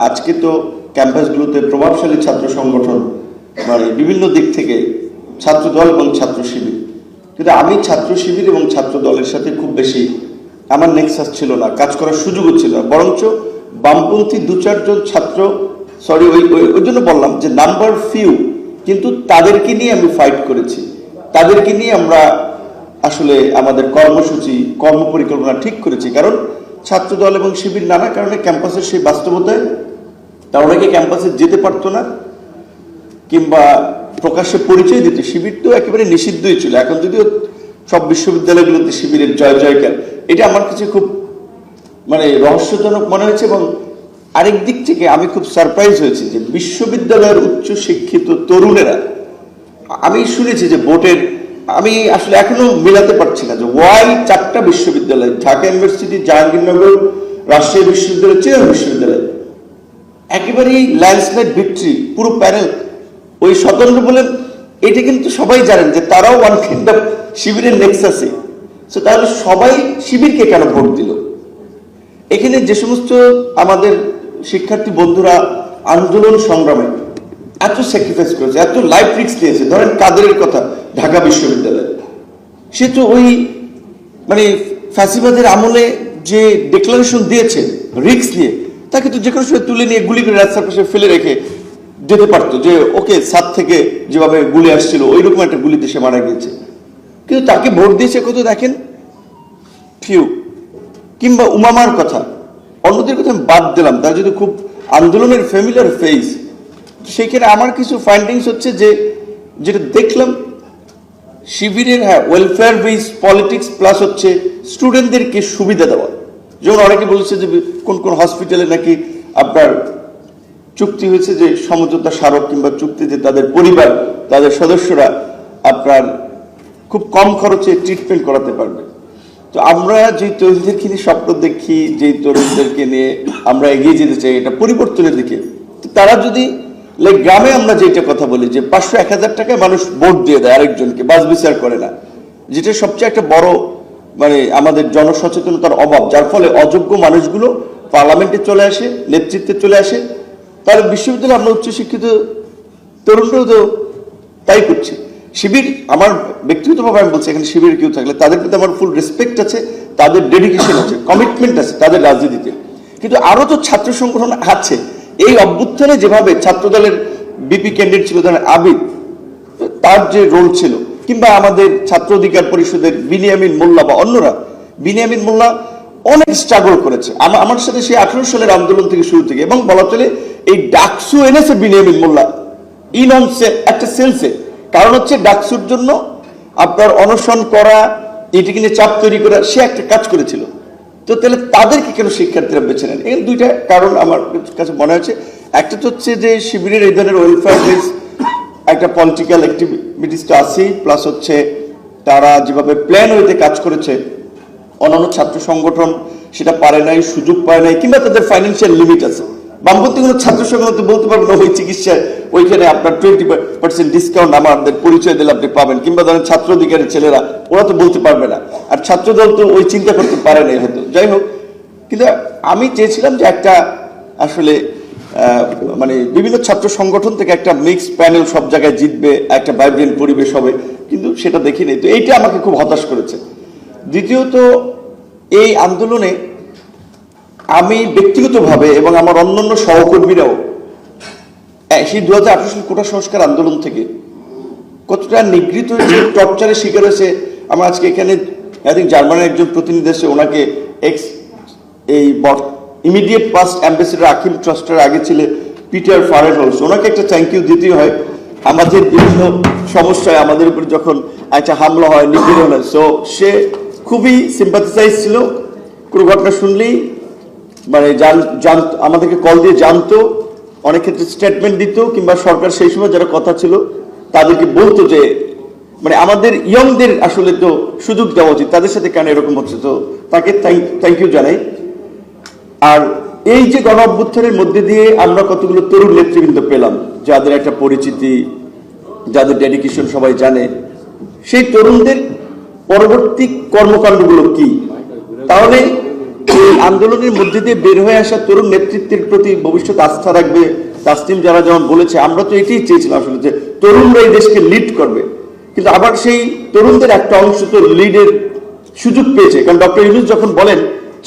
আজকে তো ক্যাম্পাসগুলোতে প্রভাবশালী ছাত্র সংগঠন মানে বিভিন্ন দিক থেকে ছাত্র দল এবং ছাত্র শিবির। কিন্তু আমি ছাত্র শিবির এবং ছাত্র দলের সাথে খুব বেশি আমার নেক্সাস ছিল না, কাজ করার সুযোগও ছিল না। বরঞ্চ বামপন্থী দু চারজন ছাত্র সরি ওই, ওই- জন্য বললাম যে নাম্বার ফিউ কিন্তু তাদেরকে নিয়ে আমি ফাইট করেছি। তাদেরকে নিয়ে আমরা আসলে আমাদের কর্মসূচি কর্ম পরিকল্পনা ঠিক করেছি। কারণ ছাত্র দল এবং শিবির নানা কারণে ক্যাম্পাসের সেই বাস্তবতায় তারা অনেকে ক্যাম্পাসে যেতে পারতো না, কিংবা প্রকাশ্যে পরিচয় দিতে। শিবির তো একেবারে নিষিদ্ধই ছিল। এখন যদিও সব বিশ্ববিদ্যালয়গুলোতে শিবিরের জয় জয়কার, এটা আমার কাছে খুব মানে রহস্যজনক মনে হয়েছে এবং আরেক দিক থেকে আমি খুব সারপ্রাইজ হয়েছি যে বিশ্ববিদ্যালয়ের উচ্চ শিক্ষিত তরুণেরা, আমি শুনেছি যে ভোটের আমি আসলে এখনও মেলাতে পারছি না যে ওয়াই চারটা বিশ্ববিদ্যালয়, ঢাকা ইউনিভার্সিটি, জাহাঙ্গীরনগর, রাজশাহী বিশ্ববিদ্যালয়, চিরাং বিশ্ববিদ্যালয় একেবারেই ল্যান্ডস্লাইড ভিক্টরি পুরো প্যানেল ওই স্বতন্ত্র বলে এটা কিন্তু সবাই জানেন যে তারাও ওয়ান কাইন্ড অফ শিবিরের নেক্সাসে সো তাহলে সবাই শিবিরকে কেন ভোট দিল? এখানে যে সমস্ত আমাদের শিক্ষার্থী বন্ধুরা আন্দোলন সংগ্রামে এত স্যাক্রিফাইস করেছে, এত লাইফ রিক্স নিয়েছে। ধরেন কাদেরের কথা, ঢাকা বিশ্ববিদ্যালয়। সে তো ওই মানে ফ্যাসিবাদের আমলে যে ডিক্লারেশন দিয়েছে রিক্স নিয়ে তাকে তো যে কোনো সময় তুলে নিয়ে গুলি করে রাস্তার পাশে ফেলে রেখে যেতে পারতো যে, ওকে, সাত থেকে যেভাবে গুলি আসছিল ওই রকম একটা গুলিতে সে মারা গিয়েছে। কিন্তু তাকে ভোট দিয়েছে কত দেখেন? ফিউ। কিংবা উমামার কথা। অন্যদের কথা আমি বাদ দিলাম, তার যদি খুব আন্দোলনের ফ্যামিলিয়ার ফেস সেইখানে আমার কিছু ফাইন্ডিংস হচ্ছে যে, যেটা দেখলাম, শিবিরের হ্যাঁ ওয়েলফেয়ার বেস পলিটিক্স প্লাস হচ্ছে স্টুডেন্টদেরকে সুবিধা দেওয়া। যেমন অনেকে বলছে যে কোন কোন হসপিটালে নাকি আপনার চুক্তি হয়েছে যে সমঝোতা স্মারক কিংবা চুক্তিতে তাদের পরিবার, তাদের সদস্যরা আপনার খুব কম খরচে ট্রিটমেন্ট করাতে পারবে। তো আমরা যে তরুণদেরকে নিয়ে স্বপ্ন দেখি, যে তরুণদেরকে নিয়ে আমরা এগিয়ে যেতে চাই, এটা পরিবর্তনের দিকে। তারা যদি লাইক গ্রামে আমরা যেটা কথা বলি, যে পাঁচশো এক হাজার টাকায় মানুষ ভোট দিয়ে দেয় আরেকজনকে, বাস বিচার করে না, যেটা সবচেয়ে একটা বড় মানে আমাদের জনসচেতনতার অভাব, যার ফলে অযোগ্য মানুষগুলো পার্লামেন্টে চলে আসে, নেতৃত্বে চলে আসে। তাহলে বিশ্ববিদ্যালয়ে আমরা উচ্চশিক্ষিত তরুণরাও তো তাই করছে। শিবির, আমার ব্যক্তিগতভাবে আমি বলছি, এখানে শিবির কেউ থাকলে তাদের প্রতি আমার ফুল রেসপেক্ট আছে, তাদের ডেডিকেশন আছে কমিটমেন্ট আছে তাদের রাজনীতিতে। কিন্তু আরও তো ছাত্র সংগঠন আছে, এই অভ্যুত্থানে যেভাবে ছাত্রদলের বিপি ক্যান্ডিডেট ছিল, ধরেন আবিদ, তার যে রোল ছিল কিংবা আমাদের ছাত্র অধিকার পরিষদের বিনিয়ামিন মোল্লা বা অন্যরা, বিনিয়ামিন মোল্লা অনেক স্ট্রাগল করেছে। আমার সাথে সেই আঠারো সালের আন্দোলন থেকে শুরু থেকে, এবং বলা চলে এই ডাকসু এনেছে বিনিয়ামিন মোল্লা ইন অন একটা সেন্সে কারণ হচ্ছে ডাকসুর জন্য আপনার অনশন করা এটিকে নিয়ে চাপ তৈরি করা, সে একটা কাজ করেছিল। তো তাহলে তাদেরকে কেন শিক্ষার্থীরা বেছে নেন এখানে দুইটা কারণ আমার কাছে মনে হচ্ছে একটা তো হচ্ছে যে শিবিরের এই ধরনের ওয়েলফেয়ার বেস একটা পলিটিক্যাল অ্যাক্টিভিটিসটা আছেই প্লাস হচ্ছে তারা যেভাবে প্ল্যান হইতে কাজ করেছে, অন্যান্য ছাত্র সংগঠন সেটা পারে নাই, সুযোগ পায় নাই, কিংবা তাদের ফাইন্যান্সিয়াল লিমিট আছে। বামপন্থী কোনো ছাত্র সংগঠন বলতে পারবে না, ওই চিকিৎসায় ওইখানে আপনার টোয়েন্টি পার্সেন্ট ডিসকাউন্ট আমাদের পরিচয় দিলে আপনি পাবেন। কিংবা ধরেন ছাত্র অধিকারের ছেলেরা, ওরা তো বলতে পারবে না। আর ছাত্রদল তো ওই চিন্তা করতে পারে নাই হয়তো। যাই হোক, কিন্তু আমি চেয়েছিলাম যে একটা আসলে মানে বিভিন্ন ছাত্র সংগঠন থেকে একটা মিক্স প্যানেল সব জায়গায় জিতবে, একটা ভাইব্রেন্ট পরিবেশ হবে, কিন্তু সেটা দেখিনি। তো এইটা আমাকে খুব হতাশ করেছে। দ্বিতীয়ত, এই আন্দোলনে আমি ব্যক্তিগতভাবে এবং আমার অন্যান্য সহকর্মীরাও সেই দু হাজার আঠারো কোটা সংস্কার আন্দোলন থেকে কতটা নিগৃহীত হয়েছে, টর্চারের শিকার হয়েছে, আমার আজকে এখানে আই থিঙ্ক জার্মানির একজন প্রতিনিধি এসে ওনাকে এক্স এই ইমিডিয়েট পাস্ট অ্যাম্বাসিডার আকিম ট্রাস্টের আগে ছিল পিটার ফারেন হোলস ওনাকে একটা থ্যাংক ইউ দিতেই হয়। আমাদের বিভিন্ন সমস্যায় আমাদের উপর যখন একটা হামলা হয়, নিপীড়ন হয় সো সে খুবই সিম্পাথিসাইজ ছিল। কোনো ঘটনা শুনলেই মানে জান আমাদেরকে কল দিয়ে জানতো। অনেক ক্ষেত্রে স্টেটমেন্ট দিত কিংবা সরকার সেই সময় যারা কথা ছিল, তাদেরকে বলতো যে মানে আমাদের ইয়ংদের আসলে তো সুযোগ দেওয়া উচিত, তাদের সাথে কেন এরকম হচ্ছে? তো তাকে থ্যাংক ইউ জানাই। আর এই যে গণ অভ্যুত্থানের মধ্যে দিয়ে আমরা কতগুলো তরুণ নেতৃবৃন্দ পেলাম, যাদের একটা পরিচিতি, যাদের ডেডিকেশন সবাই জানে, সেই তরুণদের পরবর্তী কর্মকাণ্ডগুলো কি? তাহলে এই আন্দোলনের মধ্যে দিয়ে বের হয়ে আসা তরুণ নেতৃত্বের প্রতি ভবিষ্যৎ আস্থা রাখবে। তাসনিম যারা যেমন বলেছে, আমরা তো এটাই চেয়েছিলাম আসলে যে তরুণরা এই দেশকে লিড করবে। কিন্তু আবার সেই তরুণদের একটা অংশ তো লিডের সুযোগ পেয়েছে। কারণ ডক্টর ইউনুস যখন বলেন,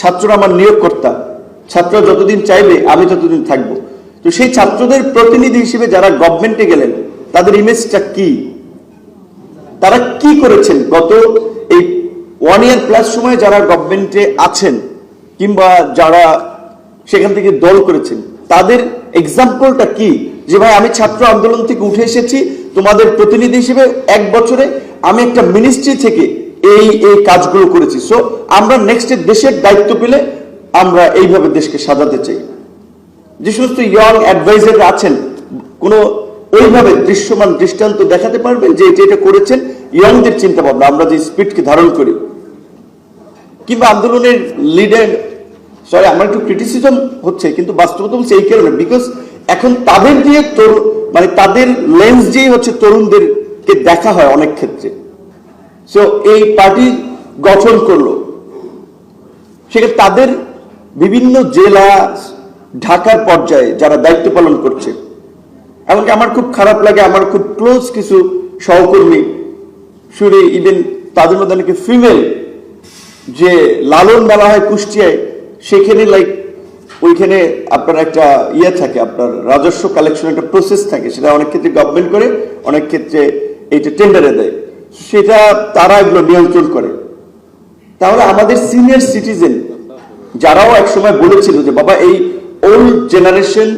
ছাত্ররা আমার নিয়োগকর্তা ছাত্ররা যতদিন চাইবে, আমি ততদিন থাকব। তো সেই ছাত্রদের প্রতিনিধি হিসেবে যারা গভর্নমেন্টে গেলেন, তাদের ইমেজটা কি? তারা কি করেছেন গত এই ওয়ান ইয়ার প্লাস সময় যারা গভর্নমেন্টে আছেন, কিংবা যারা সেখান থেকে দল করেছেন, তাদের এক্সাম্পলটা কি? যে ভাই, আমি ছাত্র আন্দোলন থেকে উঠে এসেছি, তোমাদের প্রতিনিধি হিসেবে এক বছরে আমি একটা মিনিস্ট্রি থেকে এই এই কাজগুলো করেছি। সো আমরা নেক্সট দেশের দায়িত্ব পেলে আমরা এইভাবে দেশকে সাজাতে চাই। যে সমস্ত ইয়ং অ্যাডভাইজার আছেন, কোনো ওইভাবে দৃশ্যমান দৃষ্টান্ত দেখাতে পারবেন যে এটা এটা করেছেন ইয়ংদের চিন্তা ভাবনা আমরা যে স্পিডকে ধারণ করি। কিংবা আন্দোলনের লিডার সরি আমার একটু ক্রিটিসিজম হচ্ছে, কিন্তু বাস্তবতা বলছে এই কারণে বিকজ এখন তাদের দিয়ে তরুণ মানে তাদের লেন্স দিয়ে হচ্ছে তরুণদেরকে দেখা হয় অনেক ক্ষেত্রে। সো এই পার্টি গঠন করল। সেক্ষেত্রে তাদের বিভিন্ন জেলা, ঢাকার পর্যায়ে যারা দায়িত্ব পালন করছে। এমনকি আমার খুব খারাপ লাগে, আমার খুব ক্লোজ কিছু সহকর্মী, শুনে ইভেন তাদের মধ্যে অনেকে ফিমেল যে লালন মেলা হয় কুষ্টিয়ায়, সেখানে লাইক ওইখানে আপনার একটা ইয়ে থাকে, আপনার রাজস্ব কালেকশন একটা প্রসেস থাকে, সেটা অনেক ক্ষেত্রে গভর্নমেন্ট করে, অনেক ক্ষেত্রে এইটা টেন্ডারে দেয়। সেটা তারা এগুলো নিয়ন্ত্রণ করে। তাহলে আমাদের সিনিয়র সিটিজেন যারাও একসময় বলেছিল যে, বাবা, এই old generation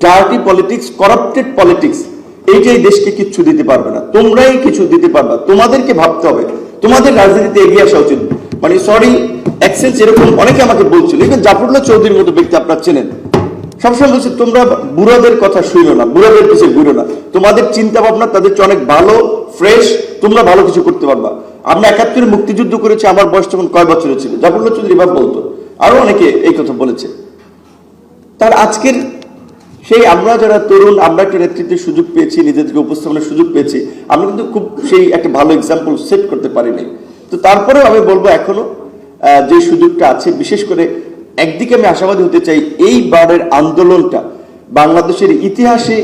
dirty politics corrupted politics এইটাই দেশকে কিচ্ছু দিতে পারবে না। তোমরাই কিছু দিতে পারবে তোমাদেরকে ভাবতে হবে। তোমাদের রাজনীতিতে এগিয়ে আসা উচিত। মানে সরি অ্যাক্সেন্স এরকম অনেকে আমাকে বলছিল। ইভেন জাফরুল্লাহ চৌধুরীর মতো ব্যক্তি আপনারা চেনেন। সবসময় বলছে, তোমরা বুড়াদের কথা শুইলো না, বুড়াদের পিছিয়ে ঘুরো না। তোমাদের চিন্তা ভাবনা তাদের চেয়ে অনেক ভালো ফ্রেশ তোমরা ভালো কিছু করতে পারবা। আমরা একাত্তরে মুক্তিযুদ্ধ করেছি, আমার বয়স তখন কয় বছরের ছিল? জাফরুল্লাহ চৌধুরী এবার বলতো। আরও অনেকে এই কথা বলেছে। তার আজকের সেই আমরা যারা তরুণ, আমরা একটা নেতৃত্বের সুযোগ পেয়েছি, নিজেদেরকে উপস্থাপনের সুযোগ পেয়েছি, আমরা কিন্তু খুব সেই একটা ভালো এক্সাম্পল সেট করতে পারিনি। তো তারপরেও আমি বলব এখনও যে সুযোগটা আছে, বিশেষ করে একদিকে আমি আশাবাদী হতে চাই, এই বারের আন্দোলনটা বাংলাদেশের ইতিহাসে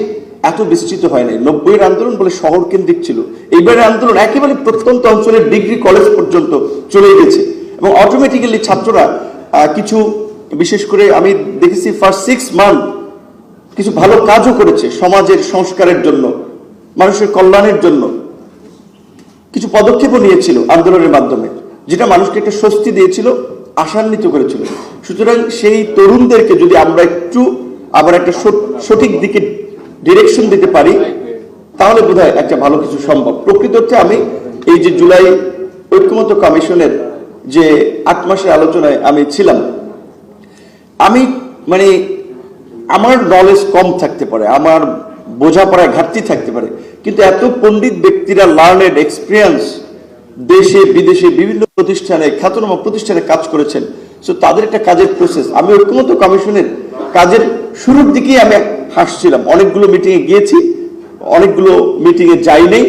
এত বিস্তৃত হয় নাই। নব্বইয়ের আন্দোলন বলে শহর কেন্দ্রিক ছিল। এইবারের আন্দোলন একেবারে প্রত্যন্ত অঞ্চলের ডিগ্রি কলেজ পর্যন্ত চলে গেছে। এবং অটোমেটিক্যালি ছাত্ররা কিছু, বিশেষ করে আমি দেখেছি ফার্স্ট সিক্স মান্থ কিছু ভালো কাজও করেছে সমাজের, সংস্কারের জন্য, মানুষের কল্যাণের জন্য। কিছু পদক্ষেপও নিয়েছিল আন্দোলনের মাধ্যমে, যেটা মানুষকে একটা স্বস্তি দিয়েছিল, আশান্বিত করেছিল। সুতরাং সেই তরুণদেরকে যদি আমরা একটু আবার একটা সঠ- সঠিক দিকে ডিরেকশন দিতে পারি, তাহলে বোধহয় একটা ভালো কিছু সম্ভব। প্রকৃত অর্থে আমি এই যে জুলাই ঐক্যমত কমিশনের যে আট মাসের আলোচনায় আমি ছিলাম, আমি মানে আমার নলেজ কম থাকতে পারে, আমার বোঝাপড়ায় ঘাটতি থাকতে পারে, কিন্তু এত পণ্ডিত ব্যক্তিরা লার্নেড এক্সপিরিয়েন্স দেশে, বিদেশে, বিভিন্ন প্রতিষ্ঠানে, খ্যাতনামা প্রতিষ্ঠানে কাজ করেছেন সো তাদের একটা কাজের প্রসেস আমি ঐক্যমত কমিশনের কাজের শুরুর দিকেই আমি হাসছিলাম। অনেকগুলো মিটিংয়ে গিয়েছি, অনেকগুলো মিটিংয়ে যাই নেই।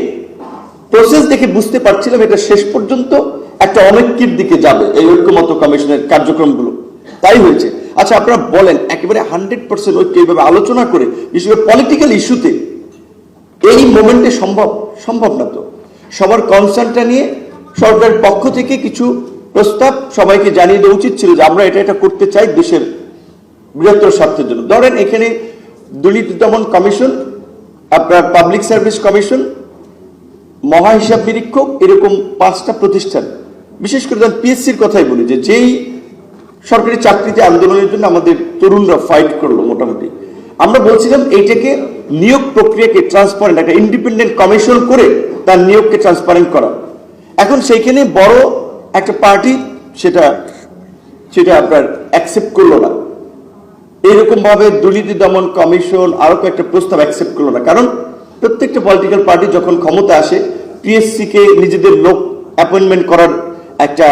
প্রসেস দেখে বুঝতে পারছিলাম এটা শেষ পর্যন্ত একটা অনৈক্যের দিকে যাবে এই ঐক্যমত কমিশনের কার্যক্রমগুলো। তাই হয়েছে। আচ্ছা আপনারা বলেন, একেবারে হান্ড্রেড পার্সেন্ট ঐক্য এইভাবে আলোচনা করে বিশেষ করে পলিটিক্যাল ইস্যুতে এই মোমেন্টে সম্ভব? সম্ভব না তো। সবার কনসার্নটা নিয়ে সরকারের পক্ষ থেকে কিছু প্রস্তাব সবাইকে জানিয়ে দেওয়া উচিত ছিল যে আমরা এটা এটা করতে চাই দেশের বৃহত্তর স্বার্থের জন্য। ধরেন, এখানে দুর্নীতি দমন কমিশন, আপনার পাবলিক সার্ভিস কমিশন মহা হিসাব নিরীক্ষক এরকম পাঁচটা প্রতিষ্ঠান, বিশেষ করে ধরেন পিএসসির কথাই বলি যে যেই সরকারি চাকরিতে আন্দোলনের জন্য আমাদের তরুণরা ফাইট করল মোটামুটি, আমরা বলছিলাম এইটাকে নিয়োগ প্রক্রিয়াকে ট্রান্সপারেন্ট একটা ইন্ডিপেন্ডেন্ট কমিশন করে তার নিয়োগকে ট্রান্সপারেন্ট করা। এখন সেইখানে বড় একটা পার্টি সেটা সেটা আপনার অ্যাকসেপ্ট করল না। এরকম ভাবে দুর্নীতি দমন কমিশন আরও কয়েকটা প্রস্তাব অ্যাকসেপ্ট করল না। কারণ প্রত্যেকটা পলিটিক্যাল পার্টি যখন ক্ষমতা আসে পিএসসি কে নিজেদের লোক অ্যাপয়েন্টমেন্ট করার একটা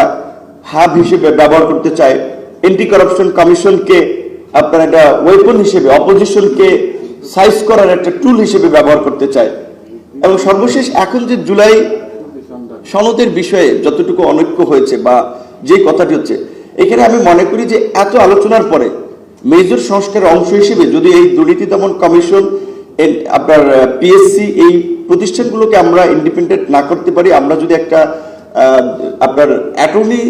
হাব হিসেবে ব্যবহার করতে চায়। এন্টি করাপশন কমিশনকে আপনার একটা ওয়েপন হিসেবে অপোজিশনকে সাইজ করার একটা টুল হিসেবে ব্যবহার করতে চায়। এবং সর্বশেষ এখন যে জুলাই সনদের বিষয়ে যতটুকু অনৈক্য হয়েছে বা যে কথাটি হচ্ছে, এখানে আমি মনে করি যে এত আলোচনার পরে মেজর সংস্কারের অংশ হিসেবে যদি এই দুর্নীতি দমন কমিশন আপনার পিএসসি এই প্রতিষ্ঠানগুলোকে আমরা ইন্ডিপেন্ডেন্ট না করতে পারি, আমরা যদি একটা আপনার অ্যাটর্নি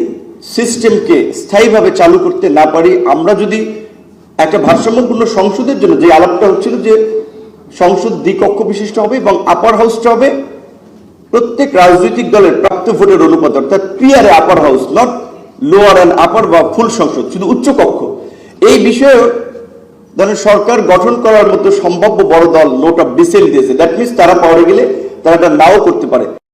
সিস্টেমকে স্থায়ীভাবে চালু করতে না পারি, আমরা যদি একটা ভারসাম্যপূর্ণ সংসদের জন্য যে আলাপটা হচ্ছিল যে সংসদ দ্বিকক্ষ বিশিষ্ট হবে এবং আপার হাউসটা হবে, প্রত্যেক রাজনৈতিক দলের প্রাপ্ত ভোটের অনুপাত, অর্থাৎ পিয়ারে upper house not lower and upper বা ফুল সংসদ, শুধু উচ্চ কক্ষ এই বিষয়ে ধরেন সরকার গঠন করার মতো সম্ভাব্য বড় দল নোট অফ ডিসেল দিয়েছে। দ্যাট মিনস তারা পাওয়ারে গেলে তারা এটা নাও করতে পারে।